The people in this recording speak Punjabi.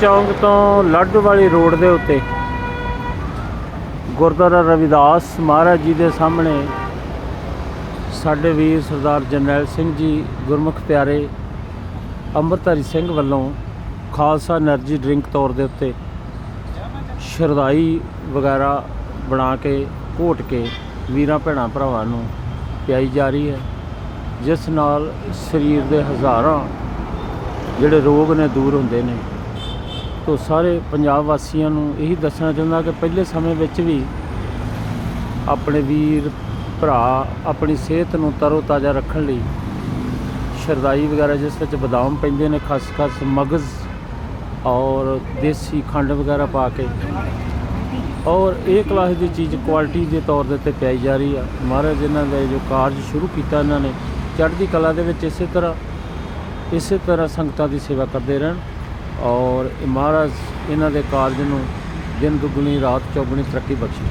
ਚੌਂਕ ਤੋਂ ਲੱਡੂ ਵਾਲੀ ਰੋਡ ਦੇ ਉੱਤੇ ਗੁਰਦੁਆਰਾ ਰਵਿਦਾਸ ਮਹਾਰਾਜ ਜੀ ਦੇ ਸਾਹਮਣੇ ਸਾਡੇ ਵੀਰ ਸਰਦਾਰ ਜਰਨੈਲ ਸਿੰਘ ਜੀ ਗੁਰਮੁਖ ਪਿਆਰੇ ਅੰਮ੍ਰਿਤਧਾਰੀ ਸਿੰਘ ਵੱਲੋਂ ਖਾਲਸਾ એનર્ਜੀ ਡਰਿੰਕ ਤੌਰ ਦੇ ਉੱਤੇ ਸ਼ਰਦਾਈ ਵਗੈਰਾ ਬਣਾ ਕੇ, ਘੋਟ ਕੇ ਵੀਰਾਂ, ਭੈਣਾਂ, ਭਰਾਵਾਂ ਨੂੰ ਪਿਆਈ ਜਾ ਰਹੀ ਹੈ, ਜਿਸ ਨਾਲ ਸਰੀਰ ਦੇ ਹਜ਼ਾਰਾਂ ਜਿਹੜੇ ਰੋਗ ਨੇ ਦੂਰ ਹੁੰਦੇ ਨੇ। ਤੋਂ ਸਾਰੇ ਪੰਜਾਬ ਵਾਸੀਆਂ ਨੂੰ ਇਹੀ ਦੱਸਣਾ ਚਾਹੁੰਦਾ ਕਿ ਪਹਿਲੇ ਸਮੇਂ ਵਿੱਚ ਵੀ ਆਪਣੇ ਵੀਰ, ਭਰਾ, ਆਪਣੀ ਸਿਹਤ ਨੂੰ ਤਰੋ ਤਾਜ਼ਾ ਰੱਖਣ ਲਈ ਸ਼ਰਦਾਈ ਵਗੈਰਾ ਜਿਸ ਵਿੱਚ ਬਦਾਮ ਪੈਂਦੇ ਨੇ, ਖਸਖਸ, ਮਗਜ਼ ਔਰ ਦੇਸੀ ਖੰਡ ਵਗੈਰਾ ਪਾ ਕੇ। ਔਰ ਇਹ ਕਲਾਸ ਦੀ ਚੀਜ਼ ਕੁਆਲਿਟੀ ਦੇ ਤੌਰ ਦੇ ਉੱਤੇ ਪਿਆਈ ਜਾ ਰਹੀ ਆ। ਮਹਾਰਾਜ ਇਹਨਾਂ ਦੇ ਜੋ ਕਾਰਜ ਸ਼ੁਰੂ ਕੀਤਾ ਇਹਨਾਂ ਨੇ, ਚੜ੍ਹਦੀ ਕਲਾ ਦੇ ਵਿੱਚ ਇਸੇ ਤਰ੍ਹਾਂ ਇਸੇ ਤਰ੍ਹਾਂ ਸੰਗਤਾਂ ਦੀ ਸੇਵਾ ਕਰਦੇ ਰਹਿਣ। ਔਰ ਮਹਾਰਾਜ ਇਹਨਾਂ ਦੇ ਕਾਰਜ ਨੂੰ ਦਿਨ ਦੁੱਗਣੀ ਰਾਤ ਚੌਗਣੀ ਤਰੱਕੀ ਬਖਸ਼ੇ।